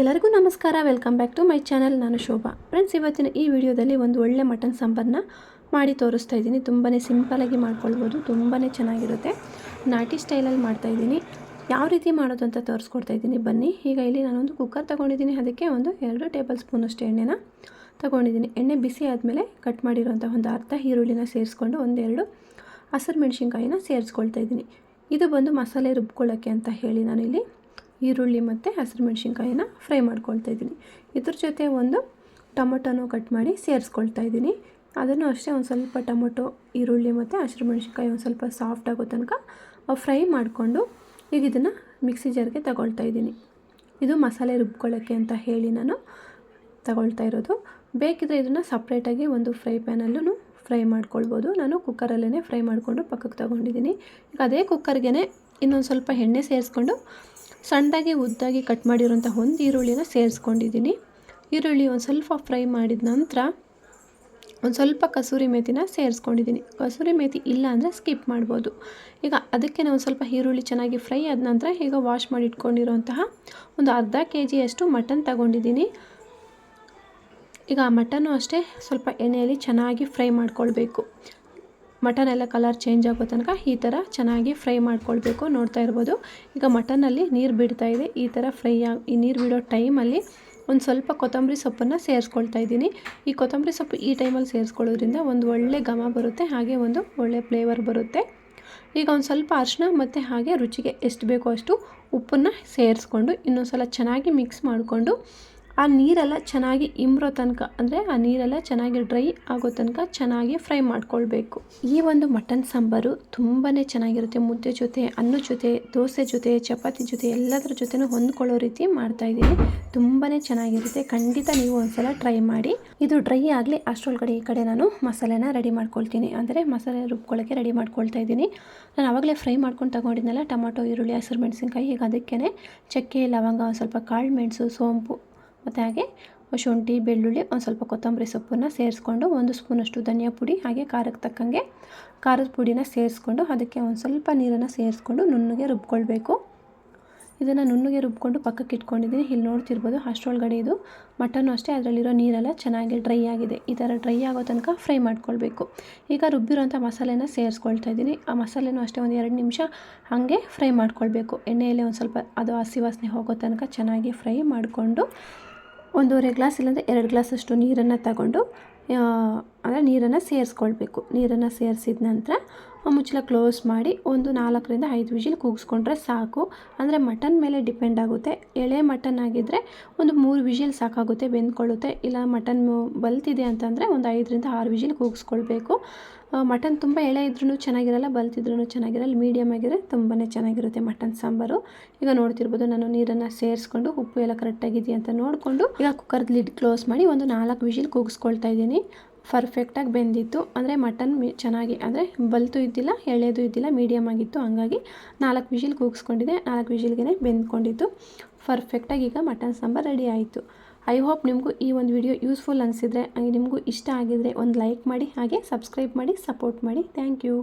ಎಲ್ಲರಿಗೂ ನಮಸ್ಕಾರ. Welcome back to my channel ನಾನು ಶೋಭಾ. ಫ್ರೆಂಡ್ಸ್ ಇವತ್ತಿನ ಈ ವಿಡಿಯೋದಲ್ಲಿ ಒಂದು ಒಳ್ಳೆ ಮಟನ್ ಸಾಂಬಾರನ್ನ ಮಾಡಿ ತೋರಿಸ್ತಾ ಇದ್ದೀನಿ. ತುಂಬಾ ಸಿಂಪಲಾಗಿ ಮಾಡ್ಕೊಳ್ಬೋದು. ತುಂಬಾ ಚೆನ್ನಾಗಿರುತ್ತೆ. ನಾಟಿ ಸ್ಟೈಲಲ್ಲಿ ಮಾಡ್ತಾ ಇದ್ದೀನಿ. ಯಾವ ರೀತಿ ಮಾಡೋದು ಅಂತ ತೋರಿಸ್ಕೊಡ್ತಾ ಇದ್ದೀನಿ. ಬನ್ನಿ. ಈಗ ಇಲ್ಲಿ ನಾನೊಂದು ಕುಕ್ಕರ್ ತೊಗೊಂಡಿದ್ದೀನಿ. ಅದಕ್ಕೆ ಒಂದು ಎರಡು ಟೇಬಲ್ ಸ್ಪೂನಷ್ಟು ಎಣ್ಣೆನ ತೊಗೊಂಡಿದ್ದೀನಿ. ಎಣ್ಣೆ ಬಿಸಿ ಆದಮೇಲೆ ಕಟ್ ಮಾಡಿರೋಂಥ ಒಂದು ಅರ್ಧ ಈರುಳ್ಳಿನ ಸೇರಿಸ್ಕೊಂಡು ಒಂದೆರಡು ಹಸಿರು ಮೆಣಸಿನ್ಕಾಯಿನ ಸೇರಿಸ್ಕೊಳ್ತಾ ಇದ್ದೀನಿ. ಇದು ಬಂದು ಮಸಾಲೆ ರುಬ್ಕೊಳ್ಳೋಕ್ಕೆ ಅಂತ ಹೇಳಿ ನಾನಿಲ್ಲಿ ಈರುಳ್ಳಿ ಮತ್ತು ಹಸಿರು ಮೆಣಸಿನ್ಕಾಯಿನ ಫ್ರೈ ಮಾಡ್ಕೊಳ್ತಾ ಇದ್ದೀನಿ. ಇದ್ರ ಜೊತೆ ಒಂದು ಟೊಮೊಟೊನೂ ಕಟ್ ಮಾಡಿ ಸೇರಿಸ್ಕೊಳ್ತಾ ಇದ್ದೀನಿ. ಅದನ್ನು ಅಷ್ಟೇ ಒಂದು ಸ್ವಲ್ಪ ಟೊಮೊಟೊ, ಈರುಳ್ಳಿ ಮತ್ತು ಹಸಿರು ಮೆಣಸಿನ್ಕಾಯಿ ಒಂದು ಸ್ವಲ್ಪ ಸಾಫ್ಟ್ ಆಗೋ ತನಕ ಫ್ರೈ ಮಾಡಿಕೊಂಡು ಈಗ ಇದನ್ನು ಮಿಕ್ಸಿ ಜಾರ್ಗೆ ತಗೊಳ್ತಾ ಇದ್ದೀನಿ. ಇದು ಮಸಾಲೆ ರುಬ್ಕೊಳ್ಳೋಕ್ಕೆ ಅಂತ ಹೇಳಿ ನಾನು ತಗೊಳ್ತಾ ಇರೋದು. ಬೇಕಿದ್ರೆ ಇದನ್ನು ಸಪ್ರೇಟಾಗಿ ಒಂದು ಫ್ರೈ ಪ್ಯಾನಲ್ಲೂ ಫ್ರೈ ಮಾಡ್ಕೊಳ್ಬೋದು. ನಾನು ಕುಕ್ಕರಲ್ಲೇ ಫ್ರೈ ಮಾಡಿಕೊಂಡು ಪಕ್ಕಕ್ಕೆ ತೊಗೊಂಡಿದ್ದೀನಿ. ಈಗ ಅದೇ ಕುಕ್ಕರ್ಗೆ ಇನ್ನೊಂದು ಸ್ವಲ್ಪ ಎಣ್ಣೆ ಸೇರಿಸ್ಕೊಂಡು ಸಣ್ಣದಾಗಿ, ಉದ್ದಾಗಿ ಕಟ್ ಮಾಡಿರೋಂಥ ಒಂದು ಈರುಳ್ಳಿನ ಸೇರಿಸ್ಕೊಂಡಿದ್ದೀನಿ. ಈರುಳ್ಳಿ ಒಂದು ಸ್ವಲ್ಪ ಫ್ರೈ ಮಾಡಿದ ನಂತರ ಒಂದು ಸ್ವಲ್ಪ ಕಸೂರಿ ಮೇಥಿನ ಸೇರಿಸ್ಕೊಂಡಿದ್ದೀನಿ. ಕಸೂರಿ ಮೇಥಿ ಇಲ್ಲ ಅಂದರೆ ಸ್ಕಿಪ್ ಮಾಡ್ಬೋದು. ಈಗ ಅದಕ್ಕೆ ನಾವು ಸ್ವಲ್ಪ ಈರುಳ್ಳಿ ಚೆನ್ನಾಗಿ ಫ್ರೈ ಆದ ನಂತರ ಈಗ ವಾಶ್ ಮಾಡಿ ಇಟ್ಕೊಂಡಿರೋಂತಹ ಒಂದು ಅರ್ಧ ಕೆ ಜಿಯಷ್ಟು ಮಟನ್ ತಗೊಂಡಿದ್ದೀನಿ. ಈಗ ಆ ಮಟನ್ನು ಅಷ್ಟೇ ಸ್ವಲ್ಪ ಎಣ್ಣೆಯಲ್ಲಿ ಚೆನ್ನಾಗಿ ಫ್ರೈ ಮಾಡ್ಕೊಳ್ಬೇಕು. ಮಟನ್ ಎಲ್ಲ ಕಲರ್ ಚೇಂಜ್ ಆಗೋ ತನಕ ಈ ಥರ ಚೆನ್ನಾಗಿ ಫ್ರೈ ಮಾಡ್ಕೊಳ್ಬೇಕು ನೋಡ್ತಾ ಇರ್ಬೋದು. ಈಗ ಮಟನಲ್ಲಿ ನೀರು ಬಿಡ್ತಾ ಇದೆ. ಈ ಥರ ಫ್ರೈ ಆಗಿ ಈ ನೀರು ಬಿಡೋ ಟೈಮಲ್ಲಿ ಒಂದು ಸ್ವಲ್ಪ ಕೊತ್ತಂಬರಿ ಸೊಪ್ಪನ್ನು ಸೇರಿಸ್ಕೊಳ್ತಾ ಇದ್ದೀನಿ. ಈ ಕೊತ್ತಂಬರಿ ಸೊಪ್ಪು ಈ ಟೈಮಲ್ಲಿ ಸೇರಿಸ್ಕೊಳ್ಳೋದ್ರಿಂದ ಒಂದು ಒಳ್ಳೆ ಘಮ ಬರುತ್ತೆ, ಹಾಗೆ ಒಂದು ಒಳ್ಳೆ ಫ್ಲೇವರ್ ಬರುತ್ತೆ. ಈಗ ಒಂದು ಸ್ವಲ್ಪ ಅರಿಶಿನ ಮತ್ತು ಹಾಗೆ ರುಚಿಗೆ ಎಷ್ಟು ಬೇಕೋ ಅಷ್ಟು ಉಪ್ಪನ್ನು ಸೇರಿಸ್ಕೊಂಡು ಇನ್ನೊಂದು ಸಲ ಚೆನ್ನಾಗಿ ಮಿಕ್ಸ್ ಮಾಡಿಕೊಂಡು ಆ ನೀರೆಲ್ಲ ಚೆನ್ನಾಗಿ ಇಂಬ್ರೋ ತನಕ, ಅಂದರೆ ಆ ನೀರೆಲ್ಲ ಚೆನ್ನಾಗಿ ಡ್ರೈ ಆಗೋ ತನಕ ಚೆನ್ನಾಗಿ ಫ್ರೈ ಮಾಡ್ಕೊಳ್ಬೇಕು. ಈ ಒಂದು ಮಟನ್ ಸಾಂಬಾರು ತುಂಬಾ ಚೆನ್ನಾಗಿರುತ್ತೆ. ಮುದ್ದೆ ಜೊತೆ ಅನ್ನದ ಜೊತೆ, ದೋಸೆ ಜೊತೆ, ಚಪಾತಿ ಜೊತೆ, ಎಲ್ಲದರ ಜೊತೆನೂ ಹೊಂದ್ಕೊಳ್ಳೋ ರೀತಿ ಮಾಡ್ತಾ ಇದ್ದೀನಿ. ತುಂಬಾ ಚೆನ್ನಾಗಿರುತ್ತೆ. ಖಂಡಿತ ನೀವು ಒಂದ್ಸಲ ಟ್ರೈ ಮಾಡಿ. ಇದು ಡ್ರೈ ಆಗಲಿ ಅಷ್ಟರೊಳಗಡೆ ಈ ಕಡೆ ನಾನು ಮಸಾಲೆನ ರೆಡಿ ಮಾಡ್ಕೊಳ್ತೀನಿ. ಅಂದರೆ ಮಸಾಲೆ ರುಬ್ಕೊಳ್ಳೋಕ್ಕೆ ರೆಡಿ ಮಾಡ್ಕೊಳ್ತಾ ಇದ್ದೀನಿ. ನಾನು ಆವಾಗಲೇ ಫ್ರೈ ಮಾಡ್ಕೊಂಡು ತಗೊಂಡಿದ್ನಲ್ಲ, ಟೊಮೊಟೊ, ಈರುಳ್ಳಿ, ಹಸಿರು ಮೆಣಸಿನ್ಕಾಯಿ ಈಗ ಅದಕ್ಕೇ ಚಕ್ಕೆ, ಲವಂಗ ಒಂದು ಸ್ವಲ್ಪ ಕಾಳು ಮೆಣಸು, ಸೋಂಪು ಮತ್ತು ಹಾಗೆ ಶುಂಠಿ, ಬೆಳ್ಳುಳ್ಳಿ, ಒಂದು ಸ್ವಲ್ಪ ಕೊತ್ತಂಬರಿ ಸೊಪ್ಪನ್ನು ಸೇರಿಸ್ಕೊಂಡು ಒಂದು ಸ್ಪೂನಷ್ಟು ಧನಿಯಾ ಪುಡಿ, ಹಾಗೆ ಖಾರಕ್ಕೆ ತಕ್ಕಂಗೆ ಖಾರದ ಪುಡಿನ ಸೇರಿಸ್ಕೊಂಡು ಅದಕ್ಕೆ ಒಂದು ಸ್ವಲ್ಪ ನೀರನ್ನು ಸೇರಿಸ್ಕೊಂಡು ನುಣ್ಣಗೆ ರುಬ್ಕೊಳ್ಬೇಕು. ಇದನ್ನು ನುಣ್ಣಗೆ ರುಬ್ಕೊಂಡು ಪಕ್ಕಕ್ಕೆ ಇಟ್ಕೊಂಡಿದ್ದೀನಿ. ಇಲ್ಲಿ ನೋಡ್ತಿರ್ಬೋದು ಅಷ್ಟರೊಳಗಡೆ ಇದು ಮಟನ್ನು ಅಷ್ಟೇ, ಅದರಲ್ಲಿರೋ ನೀರೆಲ್ಲ ಚೆನ್ನಾಗಿ ಡ್ರೈ ಆಗಿದೆ. ಈ ಥರ ಡ್ರೈ ಆಗೋ ತನಕ ಫ್ರೈ ಮಾಡ್ಕೊಳ್ಬೇಕು. ಈಗ ರುಬ್ಬಿರೋಂಥ ಮಸಾಲೆನ ಸೇರಿಸ್ಕೊಳ್ತಾ ಇದ್ದೀನಿ. ಆ ಮಸಾಲೆನೂ ಅಷ್ಟೇ ಒಂದು ಎರಡು ನಿಮಿಷ ಹಾಗೆ ಫ್ರೈ ಮಾಡ್ಕೊಳ್ಬೇಕು. ಎಣ್ಣೆಯಲ್ಲಿ ಒಂದು ಸ್ವಲ್ಪ ಅದು ಹಸಿ ವಾಸನೆ ಹೋಗೋ ತನಕ ಚೆನ್ನಾಗಿ ಫ್ರೈ ಮಾಡಿಕೊಂಡು ಒಂದೂವರೆ ಗ್ಲಾಸ್ ಇಲ್ಲಾಂದರೆ ಎರಡು ಗ್ಲಾಸಷ್ಟು ನೀರನ್ನು ತಗೊಂಡು ಅಂದರೆ ನೀರನ್ನು ಸೇರಿಸ್ಕೊಳ್ಬೇಕು. ನೀರನ್ನು ಸೇರಿಸಿದ ನಂತರ ಮುಚ್ಚಳ ಕ್ಲೋಸ್ ಮಾಡಿ ಒಂದು ನಾಲ್ಕರಿಂದ ಐದು ವಿಷಿಲ್ ಕೂಗಿಸ್ಕೊಂಡ್ರೆ ಸಾಕು. ಅಂದರೆ ಮಟನ್ ಮೇಲೆ ಡಿಪೆಂಡ್ ಆಗುತ್ತೆ. ಎಳೆ ಮಟನ್ ಆಗಿದ್ದರೆ ಒಂದು ಮೂರು ವಿಷಿಲ್ ಸಾಕಾಗುತ್ತೆ, ಬೆಂದ್ಕೊಳ್ಳುತ್ತೆ. ಇಲ್ಲ ಮಟನ್ ಬಲ್ತಿದೆ ಅಂತಂದರೆ ಒಂದು ಐದರಿಂದ ಆರು ವಿಷಿಲ್ ಕೂಗಿಸ್ಕೊಳ್ಬೇಕು. ಮಟನ್ ತುಂಬ ಎಳೆ ಇದ್ರೂ ಚೆನ್ನಾಗಿರಲ್ಲ ಬಲ್ತಿದ್ರೂ ಚೆನ್ನಾಗಿರಲ್ಲ ಮೀಡಿಯಮ್ ಆಗಿದ್ರೆ ತುಂಬಾ ಚೆನ್ನಾಗಿರುತ್ತೆ ಮಟನ್ ಸಾಂಬಾರು. ಈಗ ನೋಡ್ತಿರ್ಬೋದು ನಾನು ನೀರನ್ನು ಸೇರಿಸ್ಕೊಂಡು ಉಪ್ಪು ಎಲ್ಲ ಕರೆಕ್ಟಾಗಿದೆಯಾ ಅಂತ ನೋಡಿಕೊಂಡು ಈಗ ಕುಕ್ಕರ್ದು ಲಿಡ್ ಕ್ಲೋಸ್ ಮಾಡಿ ಒಂದು ನಾಲ್ಕು ವಿಷಿಲ್ ಕೂಗಿಸ್ಕೊಳ್ತಾ ಇದ್ದೀನಿ. ಪರ್ಫೆಕ್ಟಾಗಿ ಬೆಂದಿತ್ತು. ಅಂದರೆ ಮಟನ್ ಚೆನ್ನಾಗಿ, ಅಂದರೆ ಬಲ್ತು ಇದ್ದಿಲ್ಲ ಎಳೆದು ಇದ್ದಿಲ್ಲ ಮೀಡಿಯಮ್ ಆಗಿತ್ತು. ಹಂಗಾಗಿ ನಾಲ್ಕು ವಿಷಿಲ್ ಕೂಗಿಸ್ಕೊಂಡಿದ್ದೆ. ನಾಲ್ಕು ವಿಷಿಲ್ಗೆ ಬೆಂದ್ಕೊಂಡಿತ್ತು ಪರ್ಫೆಕ್ಟಾಗಿ ಈಗ ಮಟನ್ ಸಾಂಬಾರು ರೆಡಿ ಆಯಿತು. ಐ ಹೋಪ್ ನಿಮಗೂ ಈ ಒಂದು ವಿಡಿಯೋ ಯೂಸ್ಫುಲ್ ಅನಿಸಿದರೆ ನಿಮಗೂ ಇಷ್ಟ ಆಗಿದರೆ ಒಂದು ಲೈಕ್ ಮಾಡಿ, ಹಾಗೆ ಸಬ್ಸ್ಕ್ರೈಬ್ ಮಾಡಿ ಸಪೋರ್ಟ್ ಮಾಡಿ. Thank you